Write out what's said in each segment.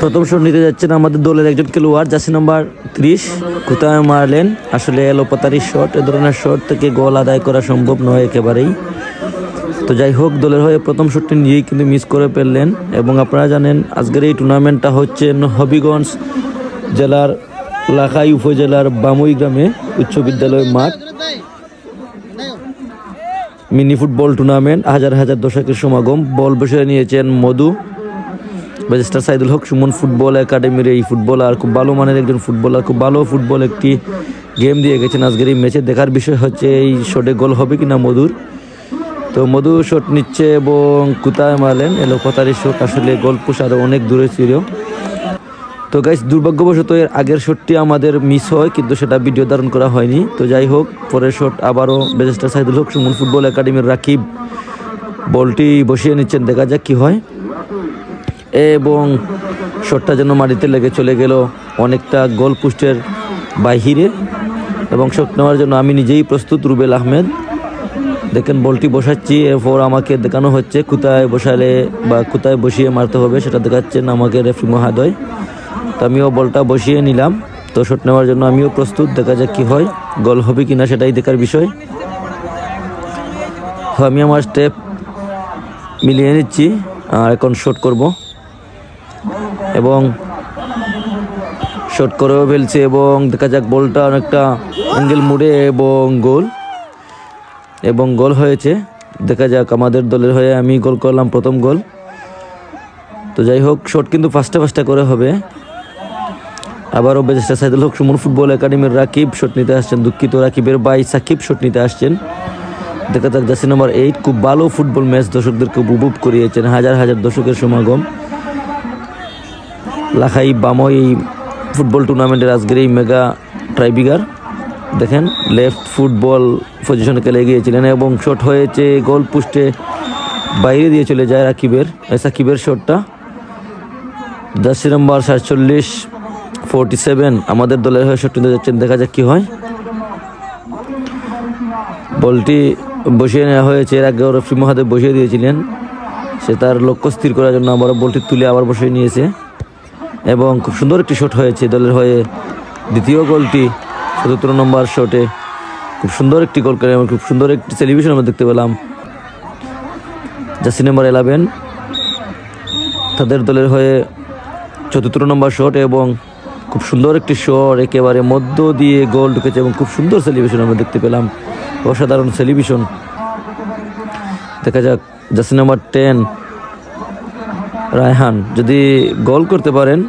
প্রথম শট নিতে যাচ্ছেন আমাদের দলের একজন খেলোয়াড় জাসি নাম্বার ত্রিশ, কোথায় মারলেন? আসলে এলোপাতারি শট এ ধরনের শট থেকে গোল আদায় করা সম্ভব নয় একেবারেই। তো যাই হোক, দলের হয়ে প্রথম শটটি নিজেই কিন্তু মিস করে ফেললেন। এবং আপনারা জানেন, আজকের এই টুর্নামেন্টটা হচ্ছে হবিগঞ্জ জেলার লাখাই উপজেলার বামুই গ্রামে উচ্চ বিদ্যালয় মাঠ। মিনি ফুটবল টুর্নামেন্ট হাজার হাজার দর্শকের সমাগম। বল বসে নিয়েছেন মধু। ব্যারিস্টার সাইদুল হক, সুমন ফুটবল একাডেমির এই ফুটবলার, খুব ভালো মানের একজন ফুটবলার, খুব ভালো ফুটবল একটি গেম দিয়ে গেছেন আজকের এই ম্যাচে। দেখার বিষয় হচ্ছে এই শটে গোল হবে কিনা মধুর। তো মধু শট নিচ্ছে এবং কোথায় মারলেন? এলো কথারি শট আসলে গোল পুষ আরও অনেক দূরে ছিল। তো গাইস দুর্ভাগ্যবশত এর আগের শটটি আমাদের মিস হয়, কিন্তু সেটা ভিডিও ধারণ করা হয়নি। তো যাই হোক, পরের শট আবারও বেজেস্টার সাইদুল হক, সুমন ফুটবল একাডেমির রাকিব। বলটি বসিয়ে নিচ্ছেন, দেখা যাক কি হয়। এবং শটটা যেন মাটিতে লেগে চলে গেল অনেকটা গোল পোস্টের বাহিরে এবং শট নেওয়ার জন্য আমি নিজেই প্রস্তুত, রুবেল আহমেদ। দেখেন, বলটি বসাচ্ছি, এরপর আমাকে দেখানো হচ্ছে কোথায় বসালে বা কোথায় বসিয়ে মারতে হবে, সেটা দেখাচ্ছেন আমাকে রেফি মহাদয়। তো আমিও বলটা বসিয়ে নিলাম। তো শট নেওয়ার জন্য আমিও প্রস্তুত, দেখা যাক কি হয়, গোল হবে কি না সেটাই দেখার বিষয়। তো আমি আমার স্টেপ মিলিয়ে নিচ্ছি, আর এখন শট করব। এবং শট করেও ফেলছে এবং দেখা যাক বলটা অনেকটা অ্যাঙ্গেল মুড়ে এবং গোল এবং গোল হয়েছে। দেখা যাক আমাদের দলের হয়ে আমি গোল করলাম প্রথম গোল তো যাই হোক শট কিন্তু ফার্স্টে ফার্স্টে করে হবে। আবারও বেজেস্টার সাইদুল হক সুমন ফুটবল একাডেমির রাকিব শট নিতে আসছেন। দুঃখিত, রাকিবের বাই সাকিব শট নিতে আসছেন। দেখা যাক জাসি নাম্বার এইট খুব ভালো ফুটবল ম্যাচ দর্শকদেরকে উপভোগ করিয়েছেন। হাজার হাজার দর্শকের সমাগম। লাখাই বামই এই ফুটবল টুর্নামেন্টের আজকের এই মেগা ট্রাইবিগার দেখেন লেফট ফুটবল পজিশনে খেলে গিয়েছিলেন এবং শট হয়েছে গোল পোস্টে বাইরে দিয়ে চলে যায় রাকিবের সাকিবের শটটা জার্সি নম্বর, সাতচল্লিশ ফোরটি সেভেন আমাদের দলের হয়ে শট নিতে যাচ্ছেন, দেখা যাক কী হয়। বলটি বসিয়ে নেওয়া হয়েছে, এর আগে রফি মহাদেব বসিয়ে দিয়েছিলেন। সে তার লক্ষ্য স্থির করার জন্য আবার বলটি তুলে আবার বসিয়ে নিয়েছে। এবং খুব সুন্দর একটি শট হয়েছে দলের হয়ে। দ্বিতীয় গোলটি সতেরো নম্বর শটে খুব সুন্দর একটি গোল করে এবং খুব সুন্দর একটি সেলিব্রেশন আমরা দেখতে পেলাম। জাসি নাম্বার ইলেভেন তাদের দলের হয়ে চতুর্থ নম্বর শট এবং খুব সুন্দর একটি শট একেবারে মধ্য দিয়ে গোল ঢুকেছে এবং খুব সুন্দর সেলিব্রেশন আমরা দেখতে পেলাম। অসাধারণ সেলিব্রেশন দেখা যাক জাসি নাম্বার টেন রায়হান, যদি গোল করতে পারেন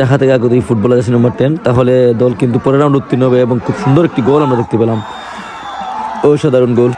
দেখা থেকে আগে এই ফুটবলার আছে নম্বর টেন তাহলে দল কিন্তু পরের রাউন্ড উত্তীর্ণ হবে এবং খুব সুন্দর একটি গোল আমরা দেখতে পেলাম। অসাধারণ গোল